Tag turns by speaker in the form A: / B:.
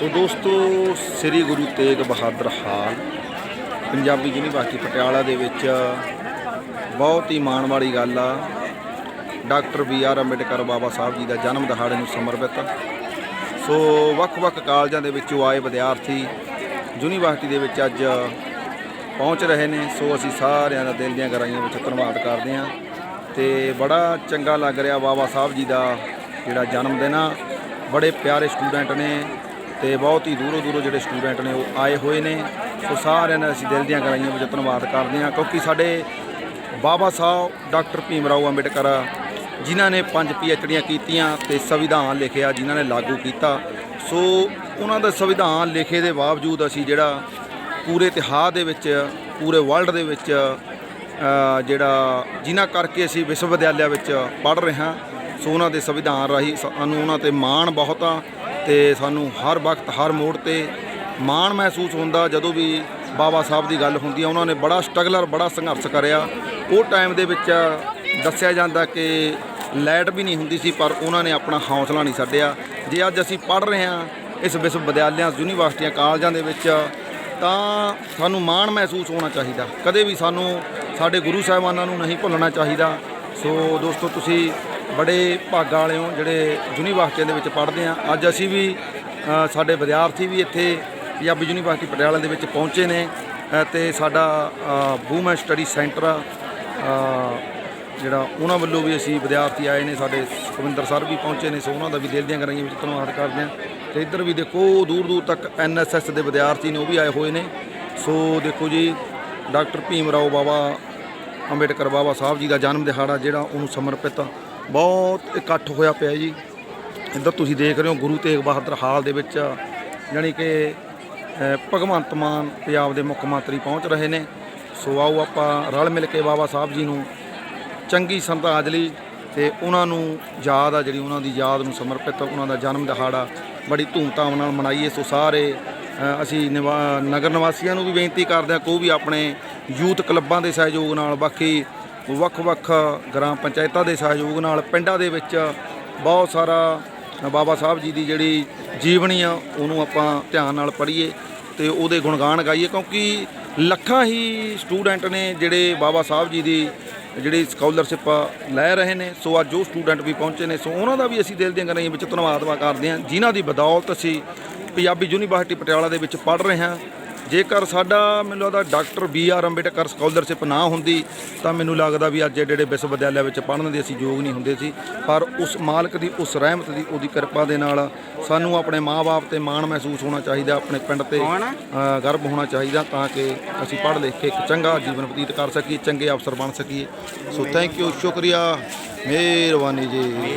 A: ਸੋ ਦੋਸਤੋ, Sri Guru Tegh Bahadur hall, Punjabi university Patiala ਦੇ ਵਿੱਚ ਬਹੁਤ ਹੀ ਮਾਣ ਵਾਲੀ ਗੱਲ ਆ। Doctor B R Ambedkar Baba Sahib ji ਦਾ ਜਨਮ ਦਿਹਾੜੇ ਨੂੰ ਸਮਰਪਿਤ। ਸੋ ਵੱਖ-ਵੱਖ ਕਾਲਜਾਂ ਦੇ ਵਿੱਚੋਂ ਆਏ ਵਿਦਿਆਰਥੀ ਯੂਨੀਵਰਸਿਟੀ ਦੇ ਵਿੱਚ ਅੱਜ ਪਹੁੰਚ ਰਹੇ ਨੇ। ਸੋ ਅਸੀਂ ਸਾਰਿਆਂ ਦਾ ਦਿਲ ਦੀਆਂ ਗਹਿਰਾਈਆਂ ਵਿੱਚ ਧੰਨਵਾਦ ਕਰਦੇ ਹਾਂ ਤੇ ਬੜਾ ਚੰਗਾ ਲੱਗ ਰਿਹਾ ਬਾਬਾ ਸਾਹਿਬ ਜੀ ਦਾ ਜਿਹੜਾ ਜਨਮ ਦਿਨ ਆ। ਬੜੇ ਪਿਆਰੇ ਸਟੂਡੈਂਟ ਨੇ। ਤੇ ਬਹੁਤ ਹੀ ਦੂਰੋਂ ਦੂਰੋਂ ਜਿਹੜੇ ਸਟੂਡੈਂਟ ਨੇ ਉਹ ਆਏ ਹੋਏ ਨੇ। ਸੋ ਸਾਰਿਆਂ ਨੇ ਅਸੀਂ ਦਿਲ ਦੀਆਂ ਗਰਾਈਆਂ ਵਿੱਚ ਧੰਨਵਾਦ ਕਰਦੇ ਹਾਂ ਕਿਉਂਕਿ ਸਾਡੇ ਬਾਬਾ ਸਾਹਿਬ, ਡਾਕਟਰ ਭੀਮ ਰਾਓ ਅੰਬੇਡਕਰ ਜਿਨ੍ਹਾਂ ਨੇ ਪੰਜ ਪੀਐਚਡੀਆਂ ਕੀਤੀਆਂ ਤੇ ਸੰਵਿਧਾਨ ਲਿਖਿਆ ਜਿਨ੍ਹਾਂ ਨੇ ਲਾਗੂ ਕੀਤਾ। ਸੋ ਉਹਨਾਂ ਦਾ ਸੰਵਿਧਾਨ ਲਿਖੇ ਦੇ ਬਾਵਜੂਦ ਅਸੀਂ ਜਿਹੜਾ ਪੂਰੇ ਇਤਿਹਾਸ ਦੇ ਵਿੱਚ, ਪੂਰੇ ਵਰਲਡ ਦੇ ਵਿੱਚ ਜਿਹੜਾ ਜਿਨ੍ਹਾਂ ਕਰਕੇ ਅਸੀਂ ਵਿਸ਼ਵ ਵਿਦਿਆਲਿਆ ਵਿੱਚ ਪੜ੍ਹ ਰਹੇ ਹਾਂ, ਸੋ ਉਹਨਾਂ ਦੇ ਸੰਵਿਧਾਨ ਰਾਹੀਂ ਸਾਨੂੰ ਉਹਨਾਂ ਤੇ ਮਾਣ ਬਹੁਤ ਆ। ਤੇ ਸਾਨੂੰ ਹਰ ਵਕਤ, ਹਰ ਮੋੜ ਤੇ ਮਾਣ ਮਹਿਸੂਸ ਹੁੰਦਾ ਜਦੋਂ ਵੀ ਬਾਬਾ ਸਾਹਿਬ ਦੀ ਗੱਲ ਹੁੰਦੀ ਆ। ਉਹਨਾਂ ਨੇ ਬੜਾ ਸਟਰਗਲਰ, ਬੜਾ ਸੰਘਰਸ਼ ਕਰਿਆ। ਉਹ ਟਾਈਮ ਦੇ ਵਿੱਚ ਦੱਸਿਆ ਜਾਂਦਾ ਕਿ ਲਾਈਟ ਵੀ ਨਹੀਂ ਹੁੰਦੀ ਸੀ, ਪਰ ਉਹਨਾਂ ਨੇ ਆਪਣਾ ਹੌਸਲਾ ਨਹੀਂ ਛੱਡਿਆ। ਜੇ ਅੱਜ ਅਸੀਂ ਪੜ੍ਹ ਰਹੇ ਹਾਂ ਇਸ ਵਿਸ਼ਵ ਵਿਦਿਆਲਿਆਂ ਯੂਨੀਵਰਸਿਟੀਆਂ, ਕਾਲਜਾਂ ਦੇ ਵਿੱਚ, ਤਾਂ ਸਾਨੂੰ ਮਾਣ ਮਹਿਸੂਸ ਹੋਣਾ ਚਾਹੀਦਾ। ਕਦੇ ਵੀ ਸਾਨੂੰ ਸਾਡੇ ਗੁਰੂ ਸਾਹਿਬਾਨਾਂ ਨੂੰ ਨਹੀਂ ਭੁੱਲਣਾ ਚਾਹੀਦਾ। ਸੋ ਦੋਸਤੋ, ਤੁਸੀਂ ਬੜੇ ਭਾਗਾਂ ਵਾਲੇ ਹੋ ਜਿਹੜੇ ਯੂਨੀਵਰਸਿਟੀਆਂ ਦੇ ਵਿੱਚ ਪੜ੍ਹਦੇ ਆ। ਅੱਜ ਅਸੀਂ ਵੀ ਸਾਡੇ ਵਿਦਿਆਰਥੀ ਵੀ ਇੱਥੇ ਪੰਜਾਬੀ ਯੂਨੀਵਰਸਿਟੀ ਪਟਿਆਲਾ ਦੇ ਵਿੱਚ ਪਹੁੰਚੇ ਨੇ ਅ, ਤੇ ਸਾਡਾ ਵੂਮਨ ਸਟੱਡੀ ਸੈਂਟਰ ਆ ਜਿਹੜਾ ਉਹਨਾਂ ਵੱਲੋਂ ਵੀ ਅਸੀਂ ਵਿਦਿਆਰਥੀ ਆਏ ਨੇ ਸਾਡੇ ਸੁਖਵਿੰਦਰ ਸਰ ਵੀ ਪਹੁੰਚੇ ਨੇ ਸੋ ਉਹਨਾਂ ਦਾ ਵੀ ਦਿਲ ਦੀਆਂ ਗਰਾਈਆਂ ਵਿੱਚ ਧੰਨਵਾਦ ਕਰਦੇ ਹਾਂ। ਤੇ ਇੱਧਰ ਵੀ ਦੇਖੋ ਦੂਰ ਦੂਰ ਤੱਕ ਐਨਐਸਐਸ ਦੇ ਵਿਦਿਆਰਥੀ ਨੇ ਉਹ ਵੀ ਆਏ ਹੋਏ ਨੇ। ਸੋ ਦੇਖੋ ਜੀ ਡਾਕਟਰ ਭੀਮ ਰਾਓ ਬਾਬਾ ਅੰਬੇਡਕਰ ਬਾਬਾ ਸਾਹਿਬ ਜੀ ਦਾ ਜਨਮ ਦਿਹਾੜਾ ਜਿਹੜਾ ਉਹਨੂੰ ਸਮਰਪਿਤ ਬਹੁਤ ਇਕੱਠ ਹੋਇਆ ਪਿਆ ਜੀ। ਇੱਧਰ ਤੁਸੀਂ ਦੇਖ ਰਹੇ ਹੋ ਗੁਰੂ ਤੇਗ ਬਹਾਦਰ ਹਾਲ ਦੇ ਵਿੱਚ, ਜਾਣੀ ਕਿ ਭਗਵੰਤ ਮਾਨ ਪੰਜਾਬ ਦੇ ਮੁੱਖ ਮੰਤਰੀ ਪਹੁੰਚ ਰਹੇ ਨੇ। ਸੋ ਆਓ ਆਪਾਂ ਰਲ ਮਿਲ ਕੇ ਬਾਬਾ ਸਾਹਿਬ ਜੀ ਨੂੰ ਚੰਗੀ ਸੰਤਾਜਲੀ ਤੇ ਉਹਨਾਂ ਨੂੰ ਯਾਦ ਆ, ਜਿਹੜੀ ਉਹਨਾਂ ਦੀ ਯਾਦ ਨੂੰ ਸਮਰਪਿਤ, ਉਹਨਾਂ ਦਾ ਜਨਮ ਦਿਹਾੜਾ ਬੜੀ ਧੂਮਧਾਮ ਨਾਲ ਮਨਾਈਏ। ਸੋ ਸਾਰੇ ਅਸੀਂ ਨਿਵਾ- ਨਗਰ ਨਿਵਾਸੀਆਂ ਨੂੰ ਵੀ ਬੇਨਤੀ ਕਰਦੇ ਹਾਂ ਕੋਈ ਵੀ ਆਪਣੇ ਯੂਥ ਕਲੱਬਾਂ ਦੇ ਸਹਿਯੋਗ ਨਾਲ ਬਾਕੀ ਵੱਖ-ਵੱਖ ਗ੍ਰਾਮ ਪੰਚਾਇਤਾਂ ਦੇ ਸਹਿਯੋਗ ਨਾਲ ਪਿੰਡਾਂ ਦੇ ਵਿੱਚ ਬਹੁਤ ਸਾਰਾ ਬਾਬਾ ਸਾਹਿਬ ਜੀ ਦੀ ਜਿਹੜੀ ਜੀਵਨੀ ਆ, ਉਹਨੂੰ ਆਪਾਂ ਧਿਆਨ ਨਾਲ ਪੜ੍ਹੀਏ ਤੇ ਉਹਦੇ ਗੁਣਗਾਨ ਗਾਈਏ ਕਿਉਂਕਿ ਲੱਖਾਂ ਹੀ ਸਟੂਡੈਂਟ ਨੇ ਜਿਹੜੇ ਬਾਬਾ ਸਾਹਿਬ ਜੀ ਦੀ ਜਿਹੜੀ ਸਕਾਲਰਸ਼ਿਪ ਲੈ ਰਹੇ ਨੇ, ਸੋ ਅੱਜ ਉਹ ਸਟੂਡੈਂਟ ਵੀ ਪਹੁੰਚੇ ਨੇ, ਸੋ ਉਹਨਾਂ ਦਾ ਵੀ ਅਸੀਂ ਦਿਲ ਦੀਆਂ ਗਰਾਈਆਂ ਵਿੱਚ ਧੰਨਵਾਦ ਕਰਦੇ ਹਾਂ। ਜਿਨ੍ਹਾਂ ਦੀ ਬਦੌਲਤ ਅਸੀਂ ਪੰਜਾਬੀ ਯੂਨੀਵਰਸਿਟੀ ਪਟਿਆਲਾ ਦੇ ਵਿੱਚ ਪੜ੍ਹ ਰਹੇ ਹਾਂ। ਜੇਕਰ ਸਾਡਾ ਮੈਨੂੰ ਲੱਗਦਾ doctor B R Ambedkar scholarship ਨਾ ਹੁੰਦੀ ਤਾਂ ਮੈਨੂੰ ਲੱਗਦਾ ਵੀ ਅੱਜ ਜਿਹੜੇ ਵਿਸ਼ਵ ਵਿਦਿਆਲਿਆ ਵਿੱਚ ਪੜ੍ਹਨ ਦੇ ਅਸੀਂ ਯੋਗ ਨਹੀਂ ਹੁੰਦੇ ਸੀ। ਪਰ ਉਸ ਮਾਲਕ ਦੀ ਉਸ ਰਹਿਮਤ ਦੀ ਉਹਦੀ ਕਿਰਪਾ ਦੇ ਨਾਲ ਸਾਨੂੰ ਆਪਣੇ ਮਾਪੇ ਤੇ ਮਾਣ ਮਹਿਸੂਸ ਹੋਣਾ ਚਾਹੀਦਾ ਆਪਣੇ ਪਿੰਡ ਤੇ ਗਰਵ ਹੋਣਾ ਚਾਹੀਦਾ ਤਾਂ ਕਿ ਅਸੀਂ ਪੜ੍ਹ ਲਿਖ ਕੇ ਇੱਕ ਚੰਗਾ ਜੀਵਨ ਬਤੀਤ ਕਰ ਸਕੀਏ ਚੰਗੇ ਅਫਸਰ ਬਣ ਸਕੀਏ। ਸੋ ਥੈਂਕ ਯੂ ਸ਼ੁਕਰੀਆ ਮਿਹਰਬਾਨੀ ਜੀ।